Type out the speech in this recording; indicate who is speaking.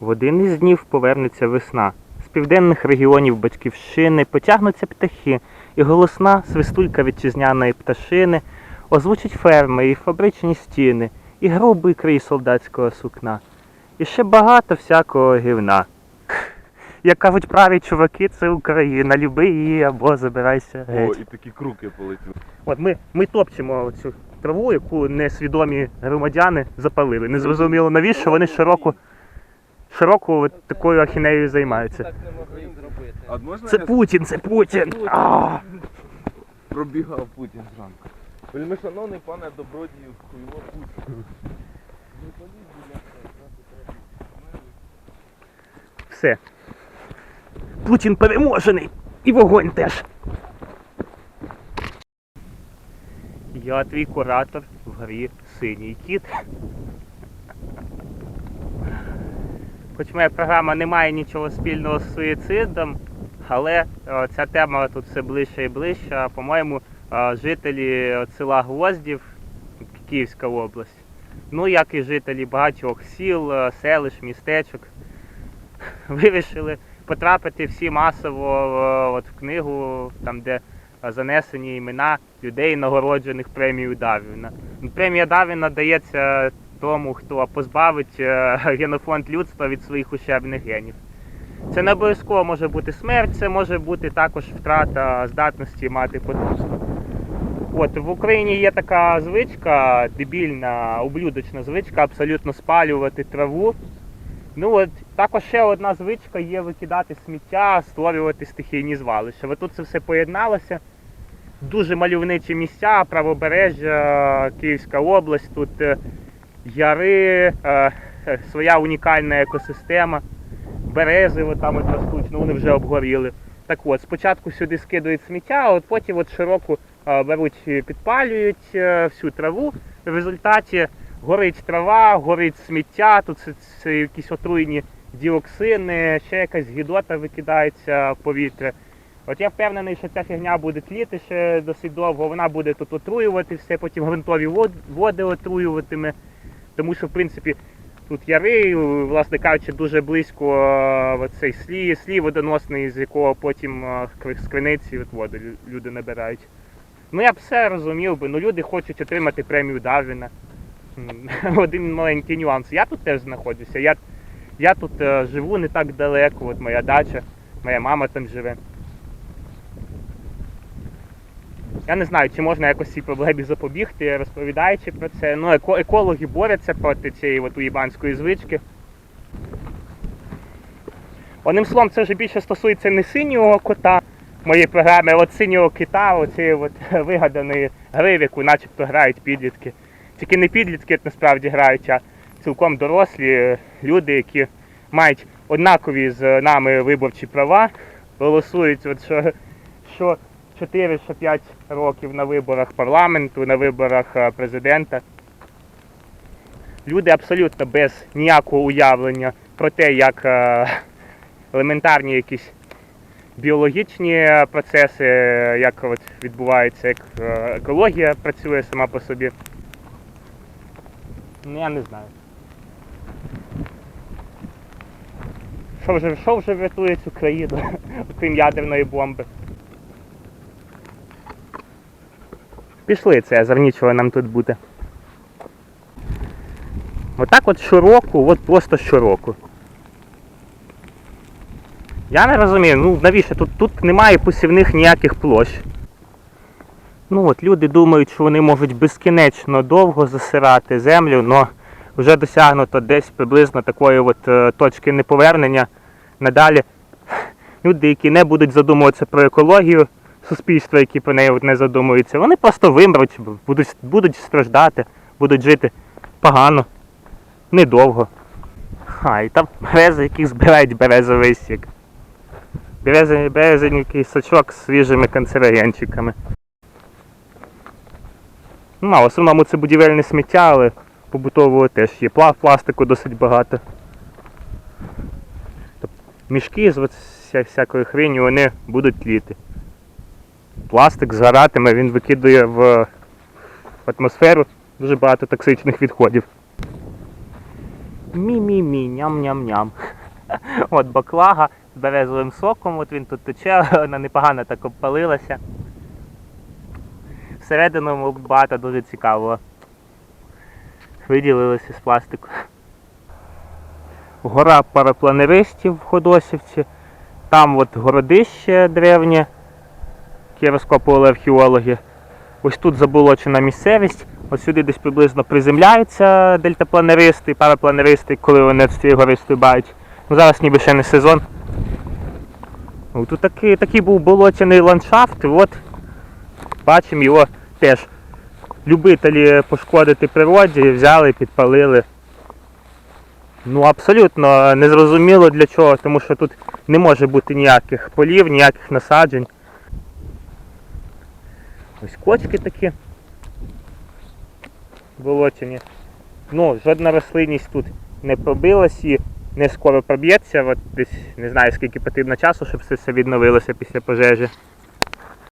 Speaker 1: В один із днів повернеться весна. З південних регіонів батьківщини потягнуться птахи, і голосна свистулька вітчизняної пташини озвучить ферми і фабричні стіни, і грубий крій солдатського сукна, і ще багато всякого гівна. Як кажуть праві чуваки, це Україна, люби її або забирайся
Speaker 2: О, і такі круки полетіли.
Speaker 1: От ми, ми топчемо цю траву, яку несвідомі громадяни запалили. Незрозуміло навіщо вони широко, широко от такою ахінеєю
Speaker 3: зробити.
Speaker 2: А можна
Speaker 1: Це
Speaker 2: я
Speaker 1: Путін, це Путін! А!
Speaker 2: пробігав Путін зранку? Вельми шановний пане добродію, хуйло Путін.
Speaker 1: Все. Путін переможений! І вогонь теж. Я твій куратор в грі синій кіт. Хоч моя програма не має нічого спільного з суїцидом, але е, ця тема тут все ближче і ближче. По-моєму, е, жителі села Гвоздів, Київська область, ну як і жителі багатьох сіл, е, селищ, містечок, вирішили потрапити всі масово от в книгу, там де занесені імена людей, нагороджених премією Дарвіна. Ну, Премія Дарвіна дається тому, хто позбавить е, генофонд людства від своїх ущербних генів. Це не обов'язково може бути смерть, це може бути також втрата здатності мати потомство. От в Україні є така звичка, дебільна, ублюдочна звичка, абсолютно спалювати траву. Ну от також ще одна звичка є викидати сміття, створювати стихійні звалища. От тут це все поєдналося. Дуже мальовничі місця, правобережжя, Київська область, тут е, яри, е, е, своя унікальна екосистема, берези от там от ростуть, ну вони вже обгоріли. Так от, спочатку сюди скидують сміття, а от потім от широко е, беруть, підпалюють всю траву. В результаті горить трава, горить сміття, тут це, це якісь отруєні діоксини, ще якась гідота викидається в повітря. От я впевнений, що ця фігня буде тліти ще досить довго, вона буде тут отруювати все, потім ґрунтові води отруюватиме. Тому що, в принципі, тут яри, власне кажучи, дуже близько е, цей слів, слів водоносний, з якого потім з криниці от люди набирають. Ну я б все розумів би, ну люди хочуть отримати премію Дарвіна. Один маленький нюанс. Я тут теж знаходжуся. Я, я тут е, живу не так далеко, от моя дача, моя мама там живе. Я не знаю, чи можна якось цій проблемі запобігти, розповідаючи про це. Ну, еко- екологи борються проти цієї от уїбанської звички. Одним словом, це вже більше стосується не синього кота моєї програми, а от синього кита, оцієї от вигаданої гри, в яку начебто грають підлітки. Тільки не підлітки насправді грають, а цілком дорослі е, люди, які мають однакові з нами виборчі права, голосують, от що, що 4 що 5 років на виборах парламенту, на виборах е, президента. Люди абсолютно без ніякого уявлення про те, як е, елементарні якісь біологічні процеси, як от відбувається, як е, екологія працює сама по собі. Ну, я не знаю. Що вже, що вже врятує цю країну, окрім ядерної бомби? Пішли це, завнічого нам тут буде. Отак от щороку, от просто щороку. Я не розумію, ну навіщо? Тут, тут немає посівних ніяких площ. Ну от люди думають, що вони можуть безкінечно довго засирати землю, але вже досягнуто десь приблизно такої от е, точки неповернення. Надалі люди, які не будуть задумуватися про екологію, суспільства, які про неї не задумуються, вони просто вимруть, будуть, будуть страждати, будуть жити погано, недовго. А, і там берези, які збирають березовий сік. Березовий березовий сачок з свіжими канцерогенчиками. Ну, а в основному це будівельне сміття, але побутового теж є. Пла- Пластику досить багато. Тобто мішки з всякої хрені вони будуть тліти. Пластик згоратиме, він викидує в, атмосферу дуже багато токсичних відходів. Мі-мі-мі, ням-ням-ням. От баклага з березовим соком, от він тут тече, вона непогано так обпалилася. Всередину багато дуже цікавого. Виділилося з пластику. Гора парапланеристів в Ходосівці. Там от городище древнє, яке розкопували археологи. Ось тут заболочена місцевість. Ось сюди десь приблизно приземляються дельтапланеристи, парапланеристи, коли вони з цієї гори стрибають. Ну, зараз ніби ще не сезон. О, Тут такий, такий був болотяний ландшафт, і от бачимо його теж. Любителі пошкодити природі взяли, підпалили. Ну абсолютно незрозуміло для чого, тому що тут не може бути ніяких полів, ніяких насаджень. Ось кочки такі болотяні. Ну, жодна рослинність тут не пробилась і не скоро проб'ється. От десь не знаю скільки потрібно часу, щоб все це відновилося після пожежі.